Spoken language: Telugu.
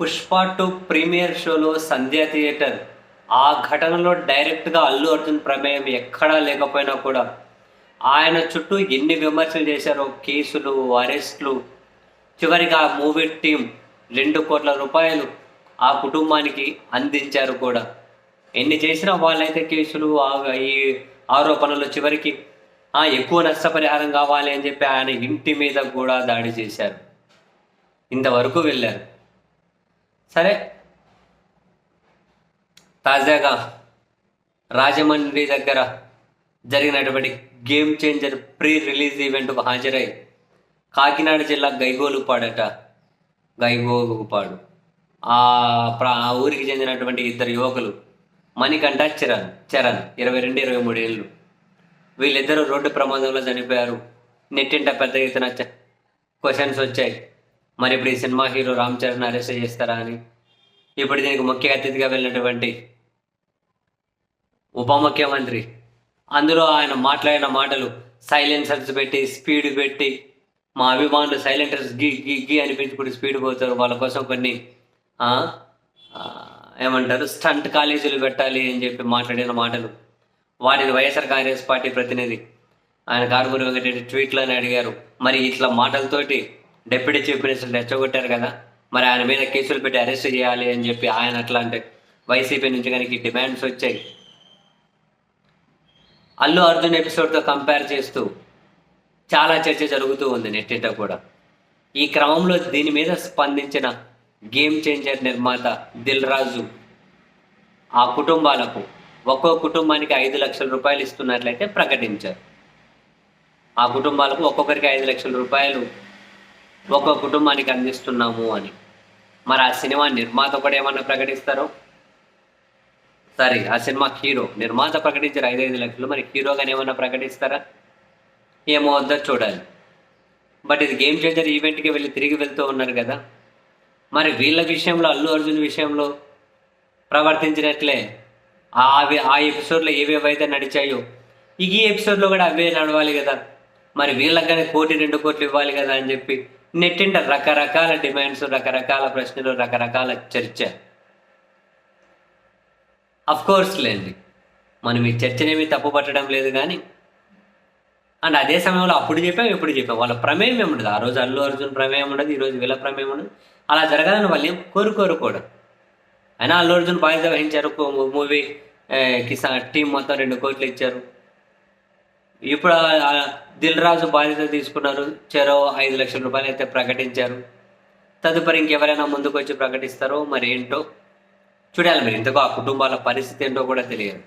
పుష్ప టూ ప్రీమియర్ షోలో సంధ్యా థియేటర్. ఆ ఘటనలో డైరెక్ట్గా అల్లు అర్జున్ ప్రమేయం ఎక్కడా లేకపోయినా కూడా ఆయన చుట్టూ ఎన్ని విమర్శలు చేశారో కేసులు అరెస్ట్లు చివరికి ఆ మూవీ టీం రెండు కోట్ల రూపాయలు ఆ కుటుంబానికి అందించారు కూడా. ఎన్ని చేసినా వాళ్ళైతే కేసులు ఈ ఆరోపణలు చివరికి ఆ, ఎక్కువ నష్టపరిహారం కావాలి అని చెప్పి ఆయన ఇంటి మీద కూడా దాడి చేశారు. ఇంతవరకు వెళ్ళారు. సరే. తాజాగా రాజమండ్రి దగ్గర జరిగినటువంటి గేమ్ చేంజర్ ప్రీ రిలీజ్ ఈవెంట్కు హాజరై కాకినాడ జిల్లా గైగోలుపాడట గైగోలుపాడు. ఆ ప్ర ఆ ఊరికి చెందినటువంటి ఇద్దరు యువకులు మణికంఠ చరణ్ చరణ్ ఇరవై రెండు ఇరవై మూడు ఏళ్ళు. వీళ్ళిద్దరూ రోడ్డు ప్రమాదంలో చనిపోయారు. నెట్టింట పెద్ద ఎత్తున క్వశ్చన్స్ వచ్చాయి. మరి ఇప్పుడు ఈ cinema hero Ram Charan arrest చేస్తారా అని? ఇప్పుడు దీనికి ముఖ్య అతిథిగా వెళ్ళినటువంటి ఉప ముఖ్యమంత్రి. అందులో ఆయన మాట్లాడిన మాటలు సైలెన్సర్స్ పెట్టి స్పీడ్ పెట్టి మా అభిమానులు సైలెంటర్స్ గీ గీ గీ అనిపించుకుంటూ స్పీడ్ పోతారు. వాళ్ళ కోసం కొన్ని ఏమంటారు స్టంట్ కాలేజీలు పెట్టాలి అని చెప్పి మాట్లాడిన మాటలు. వాటిని వైఎస్ఆర్ కాంగ్రెస్ పార్టీ ప్రతినిధి ఆయన కారుమూరి వెంకటరెడ్డి ట్వీట్లని అడిగారు. మరి ఇట్లా మాటలతోటి డిప్యూటీ చీఫ్ మినిస్టర్ రెచ్చగొట్టారు కదా. మరి ఆయన మీద కేసులు పెట్టి అరెస్ట్ చేయాలి అని చెప్పి ఆయన అట్లా అంటే వైసీపీ నుంచి కనుక డిమాండ్స్ వచ్చాయి. అల్లు అర్జున్ ఎపిసోడ్తో కంపేర్ చేస్తూ చాలా చర్చ జరుగుతూ ఉంది నెట్టింట కూడా. ఈ క్రమంలో దీని మీద స్పందించిన గేమ్ చేంజర్ నిర్మాత దిల్ రాజు ఆ కుటుంబాలకు ఒక్కో కుటుంబానికి ఐదు లక్షల రూపాయలు ఇస్తున్నట్లయితే ప్రకటించారు. ఆ కుటుంబాలకు ఒక్కొక్కరికి ఐదు లక్షల రూపాయలు ఒక్కో కుటుంబానికి అందిస్తున్నాము అని. మరి ఆ సినిమా నిర్మాత కూడా ఏమన్నా ప్రకటిస్తారో? సరే ఆ సినిమా హీరో నిర్మాత ప్రకటించారు ఐదు ఐదు లక్షలు మరి హీరోగానే ఏమన్నా ప్రకటిస్తారా? ఏమో వద్దో చూడాలి. బట్ ఇది గేమ్ చేంజర్ ఈవెంట్కి వెళ్ళి తిరిగి వెళ్తూ ఉన్నారు కదా. మరి వీళ్ళ విషయంలో అల్లు అర్జున్ విషయంలో ప్రవర్తించినట్లే ఆ అవి- ఆ ఎపిసోడ్లో ఏవేవైతే నడిచాయో ఈ ఎపిసోడ్లో కూడా అవే నడవాలి కదా. మరి వీళ్ళకి కానీ కోటి రెండు కోట్లు ఇవ్వాలి కదా అని చెప్పి నెట్టింట రకరకాల డిమాండ్స్ రకరకాల ప్రశ్నలు రకరకాల చర్చ. కోర్స్ లేండి. మనం ఈ చర్చనేమి తప్పు పట్టడం లేదు కానీ అండ్ అదే సమయంలో అప్పుడు చెప్పాం ఇప్పుడు చెప్పాం. వాళ్ళ ప్రమేయం ఏమి ఉండదు ఆ రోజు అల్లు అర్జున్ ప్రమేయం ఉండదు ఈరోజు వీళ్ళ ప్రమేయం ఉండదు. అలా జరగాలని వాళ్ళు ఏం కోరుకోరు కూడా. అయినా అల్లు అర్జున్ బాధ్యత వహించారు మూవీ కిసాన్ టీం మొత్తం రెండు కోట్లు ఇచ్చారు. ఇప్పుడు దిల్ రాజు బాధ్యత తీసుకున్నారు. చెరో ఐదు లక్షల రూపాయలు అయితే ప్రకటించారు. తదుపరి ఇంకెవరైనా ముందుకు వచ్చి ప్రకటిస్తారో మరి ఏంటో చూడాలి. మరి ఇంతకు ఆ కుటుంబాల పరిస్థితి ఏంటో కూడా తెలియదు.